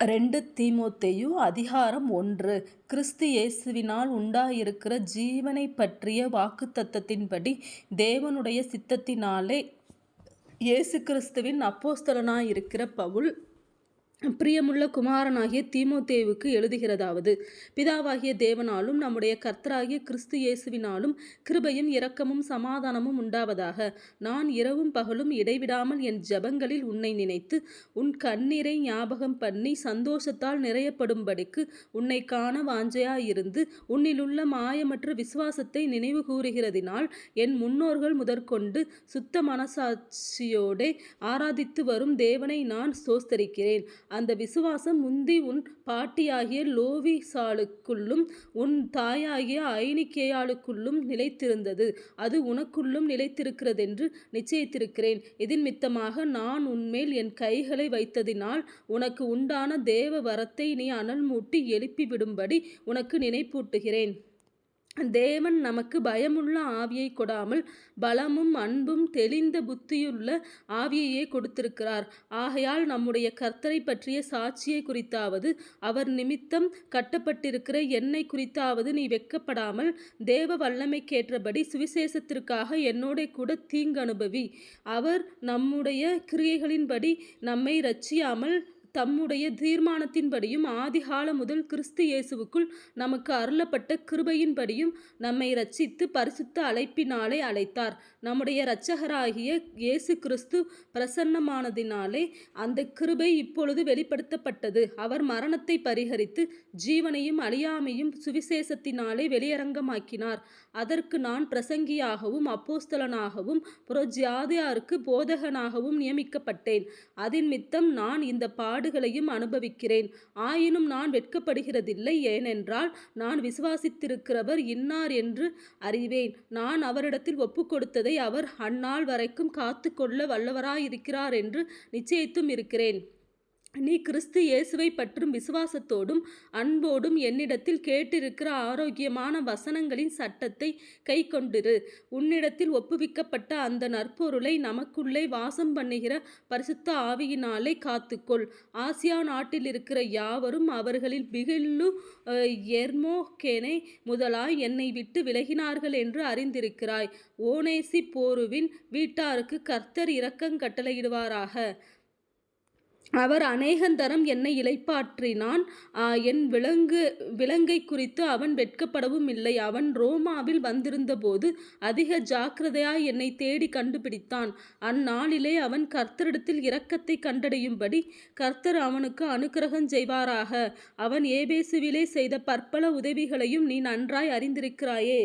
ரெண்டு தீமோத்தேயு அதிகாரம் ஒன்று. கிறிஸ்து இயேசுவினால் உண்டாயிருக்கிற ஜீவனைப் பற்றிய வாக்குத்தத்தத்தின்படி தேவனுடைய சித்தத்தினாலே இயேசு கிறிஸ்துவின் அப்போஸ்தலனாயிருக்கிற பவுல் பிரியமுள்ள குமாரனாகிய தீமோத்தேவுக்கு எழுதுகிறதாவது பிதாவாகிய தேவனாலும் நம்முடைய கர்த்தராகிய கிறிஸ்து இயேசுவினாலும் கிருபையும் இரக்கமும் சமாதானமும் உண்டாவதாக. நான் இரவும் பகலும் இடைவிடாமல் என் ஜெபங்களில் உன்னை நினைத்து உன் கண்ணீரை ஞாபகம் பண்ணி சந்தோஷத்தால் நிறையப்படும்படிக்கு உன்னை காண வாஞ்சையாயிருந்து உன்னிலுள்ள மாயமற்ற விசுவாசத்தை நினைவு கூறுகிறதினால் என் முன்னோர்கள் முதற்கொண்டு சுத்த மனசாட்சியோடே ஆராதித்து வரும் தேவனை நான் சோஸ்தரிக்கிறேன் அந்த விசுவாசம் முந்தி உன் பாட்டியாகிய லோவிசாளுக்குள்ளும் உன் தாயாகிய ஐனிக்கேயாளுக்குள்ளும் நிலைத்திருந்தது. அது உனக்குள்ளும் நிலைத்திருக்கிறதென்று நிச்சயித்திருக்கிறேன். இதன் மித்தமாக நான் உன்மேல் என் கைகளை வைத்ததினால் உனக்கு உண்டான தேவ வரத்தை நீ அனல் மூட்டி எழுப்பிவிடும்படி உனக்கு நினைப்பூட்டுகிறேன். தேவன் நமக்கு பயமுள்ள ஆவியை கொடாமல் பலமும் அன்பும் தெளிந்த புத்தியுள்ள ஆவியையே கொடுத்திருக்கிறார். ஆகையால் நம்முடைய கர்த்தரை பற்றிய சாட்சியை குறித்தாவது அவர் நிமித்தம் கட்டப்பட்டிருக்கிற என்னை குறித்தாவது நீ வெட்கப்படாமல் தேவ வல்லமைக்கேற்றபடி சுவிசேஷத்திற்காக என்னோட கூட தீங்கு அனுபவி அவர் நம்முடைய கிரியைகளின்படி நம்மை ரட்சியாமல் தம்முடைய தீர்மானத்தின்படியும் ஆதிகாலம் முதல் கிறிஸ்து இயேசுவுக்குள் நமக்கு அருளப்பட்ட கிருபையின்படியும் நம்மை ரட்சித்து பரிசுத்த அழைப்பினாலே அழைத்தார். நம்முடைய இரட்சகராகிய இயேசு கிறிஸ்து பிரசன்னமானதினாலே அந்த கிருபை இப்பொழுது வெளிப்படுத்தப்பட்டது. அவர் மரணத்தை பரிகரித்து ஜீவனையும் அழியாமையும் சுவிசேஷத்தினாலே வெளியரங்கமாக்கினார். அதற்கு நான் பிரசங்கியாகவும் அப்போஸ்தலனாகவும் புரோஜியாதியாருக்கு போதகனாகவும் நியமிக்கப்பட்டேன். அதன் மித்தம் நான் இந்த பாடுகளையும் அனுபவிக்கிறேன். ஆயினும் நான் வெட்கப்படுகிறதில்லை ஏனென்றால் நான் விசுவாசித்திருக்கிறவர் இன்னார் என்று அறிவேன். நான் அவரிடத்தில் ஒப்பு கொடுத்ததை அவர் அந்நாள் வரைக்கும் காத்து கொள்ள வல்லவராயிருக்கிறார் என்று நிச்சயித்தும் இருக்கிறேன். நீ கிறிஸ்து இயேசுவை பற்றும் விசுவாசத்தோடும் அன்போடும் என்னிடத்தில் கேட்டிருக்கிற ஆரோக்கியமான வசனங்களின் சட்டத்தை கை கொண்டிரு உன்னிடத்தில் ஒப்புவிக்கப்பட்ட அந்த நற்பொருளை நமக்குள்ளே வாசம் பண்ணுகிற பரிசுத்த ஆவியினாலே காத்துக்கொள். ஆசியா நாட்டில் இருக்கிற யாவரும் அவர்களில் பிகில்லு எர்மோகேனை முதலாய் என்னை விட்டு விலகினார்கள் என்று அறிந்திருக்கிறாய். ஓனேசி போருவின் வீட்டாருக்கு கர்த்தர் இரக்கங் கட்டளையிடுவாராக அவர் அநேகந்தரம் என்னை இளைப்பாற்றினான். என் விலங்கு விலங்கை குறித்து அவன் வெட்கப்படவும் இல்லை. அவன் ரோமாவில் வந்திருந்தபோது அதிக ஜாக்கிரதையாய் என்னை தேடி கண்டுபிடித்தான். அந்நாளிலே அவன் கர்த்தரிடத்தில் இரக்கத்தை கண்டடையும்படி கர்த்தர் அவனுக்கு அனுக்கிரகம் செய்வாராக. அவன் ஏபேசுவிலே செய்த பற்பல உதவிகளையும் நீ நன்றாய் அறிந்திருக்கிறாயே.